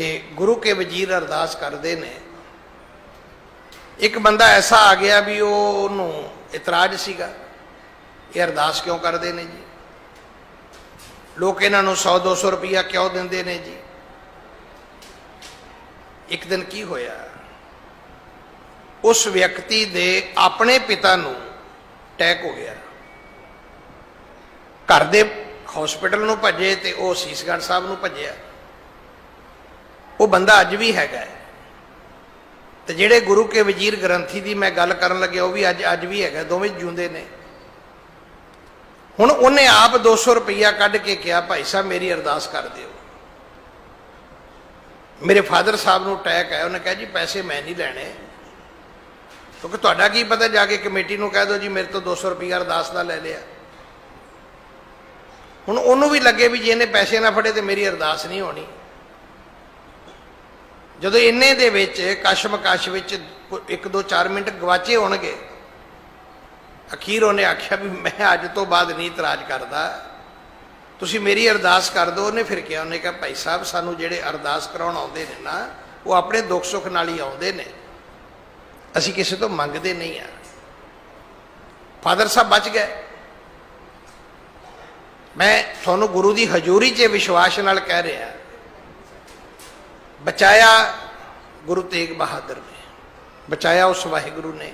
ਕਿ ਗੁਰੂ ਕੇ ਵਜ਼ੀਰ ਅਰਦਾਸ ਕਰਦੇ ਨੇ। ਇੱਕ ਬੰਦਾ ਐਸਾ ਆ ਗਿਆ ਵੀ ਉਹ ਉਹਨੂੰ ਇਤਰਾਜ਼ ਸੀਗਾ ਇਹ ਅਰਦਾਸ ਕਿਉਂ ਕਰਦੇ ਨੇ ਜੀ? ਲੋਕ ਇਹਨਾਂ ਨੂੰ 100 200 ਰੁਪਇਆ ਕਿਉਂ ਦਿੰਦੇ ਨੇ ਜੀ? ਇੱਕ ਦਿਨ ਕੀ ਹੋਇਆ? ਉਸ ਵਿਅਕਤੀ ਦੇ ਆਪਣੇ ਪਿਤਾ ਨੂੰ ਅਟੈਕ ਹੋ ਗਿਆ। ਘਰ ਦੇ ਹਸਪੀਟਲ ਨੂੰ ਭੱਜੇ ਤੇ ਉਹ ਸੀਸਗੜ੍ਹ ਸਾਹਿਬ ਨੂੰ ਭੱਜਿਆ। ਉਹ ਬੰਦਾ ਅੱਜ ਵੀ ਹੈਗਾ ਹੈ। ਤੇ ਜਿਹੜੇ ਗੁਰੂ ਕੇ ਵਜ਼ੀਰ ਗ੍ਰੰਥੀ ਦੀ ਮੈਂ ਗੱਲ ਕਰਨ ਲੱਗਿਆ, ਉਹ ਵੀ ਅੱਜ ਅੱਜ ਵੀ ਹੈਗਾ, ਦੋਵੇਂ ਜਿਉਂਦੇ ਨੇ। ਹੁਣ ਉਹਨੇ ਆਪ 200 ਰੁਪਈਆ ਕੱਢ ਕੇ ਕਿਹਾ, ਭਾਈ ਸਾਹਿਬ, ਮੇਰੀ ਅਰਦਾਸ ਕਰ ਦਿਓ। ਮੇਰੇ ਫਾਦਰ ਸਾਹਿਬ ਨੂੰ ਅਟੈਕ ਆਇਆ, ਉਹਨੇ ਕਿਹਾ, ਜੀ, ਪੈਸੇ ਮੈਂ ਨਹੀਂ ਲੈਣੇ। ਕਿਉਂਕਿ ਤੁਹਾਡਾ ਕੀ ਪਤਾ ਜਾ ਕੇ ਕਮੇਟੀ ਨੂੰ ਕਹਿ ਦਿਓ, ਜੀ, ਮੇਰੇ ਤੋਂ 200 ਰੁਪਈਆ ਅਰਦਾਸ ਦਾ ਲੈ ਲਿਆ। ਹੁਣ ਉਹਨੂੰ ਵੀ ਲੱਗੇ ਵੀ ਜੇ ਇਹਨੇ ਪੈਸੇ ਨਾ ਫੜੇ ਤੇ ਮੇਰੀ ਅਰਦਾਸ ਨਹੀਂ ਹੋਣੀ। ਜਦੋਂ ਇੰਨੇ ਦੇ ਵਿੱਚ ਕਸ਼ਮ ਕਸ਼ ਵਿੱਚ ਇੱਕ ਦੋ ਚਾਰ ਮਿੰਟ ਗਵਾਚੇ ਹੋਣਗੇ, ਅਖੀਰ ਉਹਨੇ ਆਖਿਆ ਵੀ ਮੈਂ ਅੱਜ ਤੋਂ ਬਾਅਦ ਨਹੀਂ ਇਤਰਾਜ਼ ਕਰਦਾ। ਤੁਸੀਂ ਮੇਰੀ ਅਰਦਾਸ ਕਰ ਦਿਓ, ਉਹਨੇ ਫਿਰ ਕਿਹਾ, ਉਹਨੇ ਕਿਹਾ, ਭਾਈ ਸਾਹਿਬ, ਸਾਨੂੰ ਜਿਹੜੇ ਅਰਦਾਸ ਕਰਾਉਣ ਆਉਂਦੇ ਨੇ ਨਾ, ਉਹ ਆਪਣੇ ਦੁੱਖ ਸੁੱਖ ਨਾਲ ਹੀ ਆਉਂਦੇ ਨੇ। ਅਸੀਂ ਕਿਸੇ ਤੋਂ ਮੰਗਦੇ ਨਹੀਂ ਆ। ਫਾਦਰ ਸਾਹਿਬ ਬਚ ਗਏ। ਮੈਂ ਤੁਹਾਨੂੰ ਗੁਰੂ ਦੀ ਹਜ਼ੂਰੀ 'ਚ ਵਿਸ਼ਵਾਸ ਨਾਲ ਕਹਿ ਰਿਹਾ। ਬਚਾਇਆ ਗੁਰੂ ਤੇਗ ਬਹਾਦਰ ਨੇ ਬਚਾਇਆ ਉਸ ਵਾਹਿਗੁਰੂ ਨੇ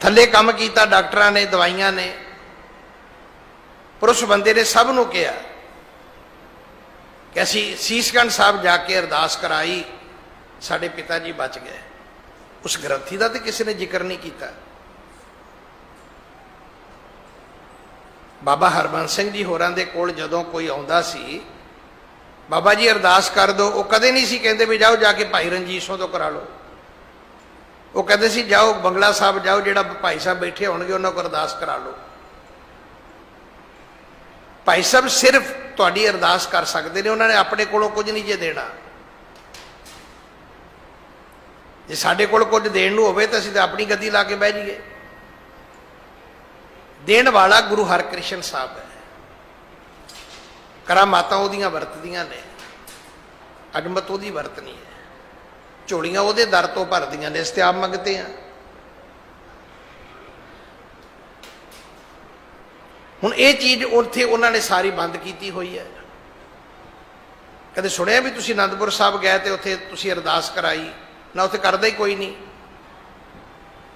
ਥੱਲੇ ਕੰਮ ਕੀਤਾ ਡਾਕਟਰਾਂ ਨੇ ਦਵਾਈਆਂ ਨੇ ਪਰ ਉਸ ਬੰਦੇ ਨੇ ਸਭ ਨੂੰ ਕਿਹਾ ਕਿ ਅਸੀਂ ਸੀਸਗੰਜ ਸਾਹਿਬ ਜਾ ਕੇ ਅਰਦਾਸ ਕਰਾਈ ਸਾਡੇ ਪਿਤਾ ਜੀ ਬਚ ਗਏ ਉਸ ਗ੍ਰੰਥੀ ਦਾ ਤੇ ਕਿਸੇ ਨੇ ਜ਼ਿਕਰ ਨਹੀਂ ਕੀਤਾ ਬਾਬਾ ਹਰਬੰਸ ਸਿੰਘ ਜੀ ਹੋਰਾਂ ਦੇ ਕੋਲ ਜਦੋਂ ਕੋਈ ਆਉਂਦਾ ਸੀ ਬਾਬਾ ਜੀ ਅਰਦਾਸ ਕਰ ਦਿਓ ਉਹ ਕਦੇ ਨਹੀਂ ਸੀ ਕਹਿੰਦੇ ਵੀ ਜਾਓ ਜਾ ਕੇ ਭਾਈ ਰਣਜੀਤ ਤੋਂ ਕਰਾ ਲਓ। ਉਹ ਕਹਿੰਦੇ ਸੀ ਜਾਓ, ਬੰਗਲਾ ਸਾਹਿਬ ਜਾਓ, ਜਿਹੜਾ ਭਾਈ ਸਾਹਿਬ ਬੈਠੇ ਹੋਣਗੇ, ਉਹਨਾਂ ਕੋਲ ਅਰਦਾਸ ਕਰਾ ਲਓ। ਭਾਈ ਸਾਹਿਬ ਸਿਰਫ ਤੁਹਾਡੀ ਅਰਦਾਸ ਕਰ ਸਕਦੇ ਨੇ, ਉਹਨਾਂ ਨੇ ਆਪਣੇ ਕੋਲੋਂ ਕੁਝ ਨਹੀਂ ਜੇ ਦੇਣਾ। ਜੇ ਸਾਡੇ ਕੋਲ ਕੁਝ ਦੇਣ ਨੂੰ ਹੋਵੇ ਤਾਂ ਅਸੀਂ ਤਾਂ ਆਪਣੀ ਗੱਦੀ ਲਾ ਕੇ ਬਹਿ ਜਾਈਏ। ਦੇਣ ਵਾਲਾ ਗੁਰੂ ਹਰਕ੍ਰਿਸ਼ਨ ਸਾਹਿਬ ਹੈ। ਕਰਾ, ਮਾਤਾ ਉਹਦੀਆਂ ਵਰਤਦੀਆਂ ਨੇ। ਅਜਮਤ ਉਹਦੀ ਵਰਤਨੀ ਹੈ। ਝੋਲੀਆਂ ਉਹਦੇ ਦਰ ਤੋਂ ਭਰਦੀਆਂ ਨੇ ਅਸੀਂ ਤੇ ਆ। ਹੁਣ ਇਹ ਚੀਜ਼ ਉੱਥੇ ਉਹਨਾਂ ਨੇ ਸਾਰੀ ਬੰਦ ਕੀਤੀ ਹੋਈ ਹੈ। ਕਦੇ ਸੁਣਿਆ ਵੀ ਤੁਸੀਂ ਅਨੰਦਪੁਰ ਸਾਹਿਬ ਗਏ ਤੇ ਉੱਥੇ ਤੁਸੀਂ ਅਰਦਾਸ ਕਰਾਈ? ਨਾ ਉੱਥੇ ਕਰਦਾ ਹੀ ਕੋਈ ਨਹੀਂ।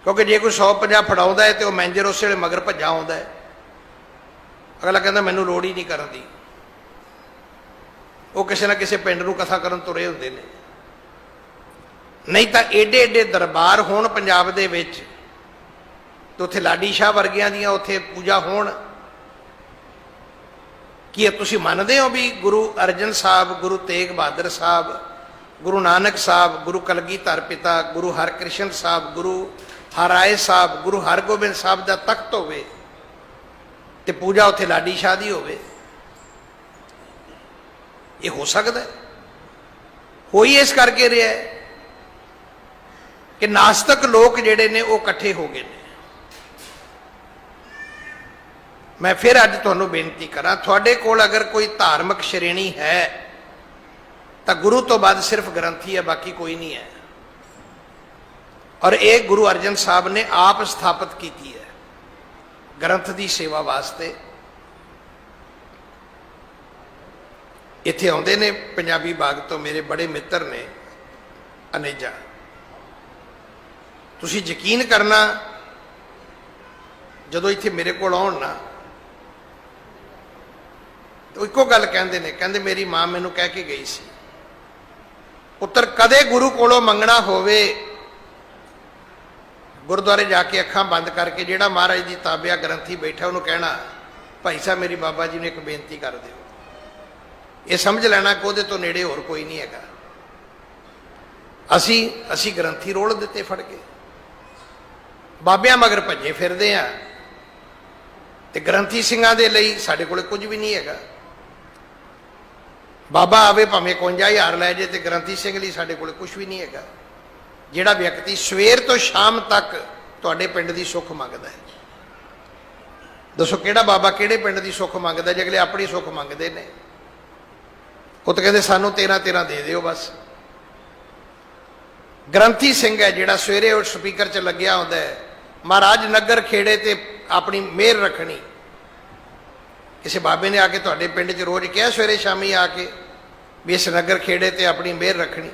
ਕਿਉਂਕਿ ਜੇ ਕੋਈ 150 ਫੜਾਉਂਦਾ ਹੈ ਤੇ ਉਹ ਮੈਨੇਜਰ ਉਸੇ ਵੇਲੇ ਮਗਰ ਭੱਜਾ ਆਉਂਦਾ ਹੈ। ਅਗਲਾ ਕਹਿੰਦਾ, ਮੈਨੂੰ ਲੋੜ ਹੀ ਨਹੀਂ ਕਰਨ ਦੀ। ਉਹ ਕਿਸੇ ਨਾ ਕਿਸੇ ਪਿੰਡ ਨੂੰ ਕਥਾ ਕਰਨ ਤੁਰੇ ਹੁੰਦੇ ਨੇ। ਨਹੀਂ ਤਾਂ ਏਡੇ ਏਡੇ ਦਰਬਾਰ ਹੋਣ ਪੰਜਾਬ ਦੇ ਵਿੱਚ, ਤੇ ਉੱਥੇ ਲਾਡੀ ਸ਼ਾਹ ਵਰਗਿਆਂ ਦੀਆਂ ਉੱਥੇ ਪੂਜਾ ਹੋਣ। ਕੀ ਇਹ ਤੁਸੀਂ ਮੰਨਦੇ ਹੋ ਵੀ ਗੁਰੂ ਅਰਜਨ ਸਾਹਿਬ, ਗੁਰੂ ਤੇਗ ਬਹਾਦਰ ਸਾਹਿਬ, ਗੁਰੂ ਨਾਨਕ ਸਾਹਿਬ, ਗੁਰੂ ਕਲਗੀਧਰ ਪਿਤਾ, ਗੁਰੂ ਹਰਕ੍ਰਿਸ਼ਨ ਸਾਹਿਬ, ਗੁਰੂ ਹਰਾਏ ਸਾਹਿਬ, ਗੁਰੂ ਹਰਗੋਬਿੰਦ ਸਾਹਿਬ ਦਾ ਤਖਤ ਹੋਵੇ ਤੇ ਪੂਜਾ ਉੱਥੇ ਲਾਡੀ ਸ਼ਾਹ ਦੀ ਹੋਵੇ? ਇਹ ਹੋ ਸਕਦਾ ਹੈ। ਹੋਈ ਇਸ ਕਰਕੇ ਰਿਹਾ ਹੈ ਕਿ ਨਾਸਤਕ ਲੋਕ ਜਿਹੜੇ ਨੇ ਉਹ ਇਕੱਠੇ ਹੋ ਗਏ ਨੇ। ਮੈਂ ਫਿਰ ਅੱਜ ਤੁਹਾਨੂੰ ਬੇਨਤੀ ਕਰਾਂ, ਤੁਹਾਡੇ ਕੋਲ ਅਗਰ ਕੋਈ ਧਾਰਮਿਕ ਸ਼੍ਰੇਣੀ ਹੈ, ਤਾਂ ਗੁਰੂ ਤੋਂ ਬਾਅਦ ਸਿਰਫ ਗ੍ਰੰਥੀ ਹੈ, ਬਾਕੀ ਕੋਈ ਨਹੀਂ ਹੈ। ਔਰ ਇਹ ਗੁਰੂ ਅਰਜਨ ਸਾਹਿਬ ਨੇ ਆਪ ਸਥਾਪਿਤ ਕੀਤੀ ਹੈ, ਗ੍ਰੰਥ ਦੀ ਸੇਵਾ ਵਾਸਤੇ। ਇੱਥੇ ਆਉਂਦੇ ਨੇ, ਪੰਜਾਬੀ ਬਾਗ ਤੋਂ ਮੇਰੇ ਬੜੇ ਮਿੱਤਰ ਨੇ, ਅਨੇਜਾ। ਤੁਸੀਂ ਯਕੀਨ ਕਰਨਾ, ਜਦੋਂ ਇੱਥੇ ਮੇਰੇ ਕੋਲ ਆਉਣ ਨਾ ਤੇ ਇੱਕੋ ਗੱਲ ਕਹਿੰਦੇ ਨੇ, ਕਹਿੰਦੇ ਮੇਰੀ ਮਾਂ ਮੈਨੂੰ ਕਹਿ ਕੇ ਗਈ ਸੀ, ਪੁੱਤਰ, ਕਦੇ ਗੁਰੂ ਕੋਲੋਂ ਮੰਗਣਾ ਹੋਵੇ, ਗੁਰਦੁਆਰੇ ਜਾ ਕੇ ਅੱਖਾਂ ਬੰਦ ਕਰਕੇ ਜਿਹੜਾ ਮਹਾਰਾਜ ਦੀ ਤਾਬਿਆ ਗ੍ਰੰਥੀ ਬੈਠਾ ਉਹਨੂੰ ਕਹਿਣਾ, ਭਾਈ ਸਾਹਿਬ, ਮੇਰੀ ਬਾਬਾ ਜੀ ਨੂੰ ਇੱਕ ਬੇਨਤੀ ਕਰ ਦਿਓ। ਇਹ ਸਮਝ ਲੈਣਾ ਕਿ ਉਹਦੇ ਤੋਂ ਨੇੜੇ ਹੋਰ ਕੋਈ ਨਹੀਂ ਹੈਗਾ। ਅਸੀਂ ਅਸੀਂ ਗ੍ਰੰਥੀ ਰੋਲ ਦਿੱਤੇ ਫੜ ਕੇ। ਬਾਬਿਆਂ ਮਗਰ ਭੱਜੇ ਫਿਰਦੇ ਆ। ਤੇ ਗ੍ਰੰਥੀ ਸਿੰਘਾਂ ਦੇ ਲਈ ਸਾਡੇ ਕੋਲੇ ਕੁਝ ਵੀ ਨਹੀਂ ਹੈਗਾ। ਬਾਬਾ ਆਵੇ ਭਾਵੇਂ 51000 ਲੈ ਜੇ ਤੇ ਗ੍ਰੰਥੀ ਸਿੰਘ ਲਈ ਸਾਡੇ ਕੋਲੇ ਕੁਝ ਵੀ ਨਹੀਂ ਹੈਗਾ। ਜਿਹੜਾ ਵਿਅਕਤੀ ਸਵੇਰ ਤੋਂ ਸ਼ਾਮ ਤੱਕ ਤੁਹਾਡੇ ਪਿੰਡ ਦੀ ਸੁੱਖ ਮੰਗਦਾ ਹੈ। ਦੱਸੋ ਕਿਹੜਾ ਬਾਬਾ ਕਿਹੜੇ ਪਿੰਡ ਦੀ ਸੁੱਖ ਮੰਗਦਾ ਜੇ ਅਗਲੇ ਆਪਣੀ ਸੁੱਖ ਮੰਗਦੇ ਨੇ। ਉਹ ਤਾਂ ਕਹਿੰਦੇ ਸਾਨੂੰ 13 13 ਦੇ ਦਿਓ ਬਸ। ਗ੍ਰੰਥੀ ਸਿੰਘ ਹੈ ਜਿਹੜਾ ਸਵੇਰੇ ਉਹ ਸਪੀਕਰ 'ਚ ਲੱਗਿਆ ਹੁੰਦਾ ਹੈ। ਮਹਾਰਾਜ ਨਗਰ ਖੇੜੇ ਤੇ ਆਪਣੀ ਮਿਹਰ ਰੱਖਣੀ। ਕਿਸੇ ਬਾਬੇ ਨੇ ਆ ਕੇ ਤੁਹਾਡੇ ਪਿੰਡ 'ਚ ਰੋਜ਼ ਕਿਹਾ ਸਵੇਰੇ ਸ਼ਾਮੀ ਆ ਕੇ ਵੀ ਇਸ ਨਗਰ ਖੇੜੇ ਤੇ ਆਪਣੀ ਮਿਹਰ ਰੱਖਣੀ।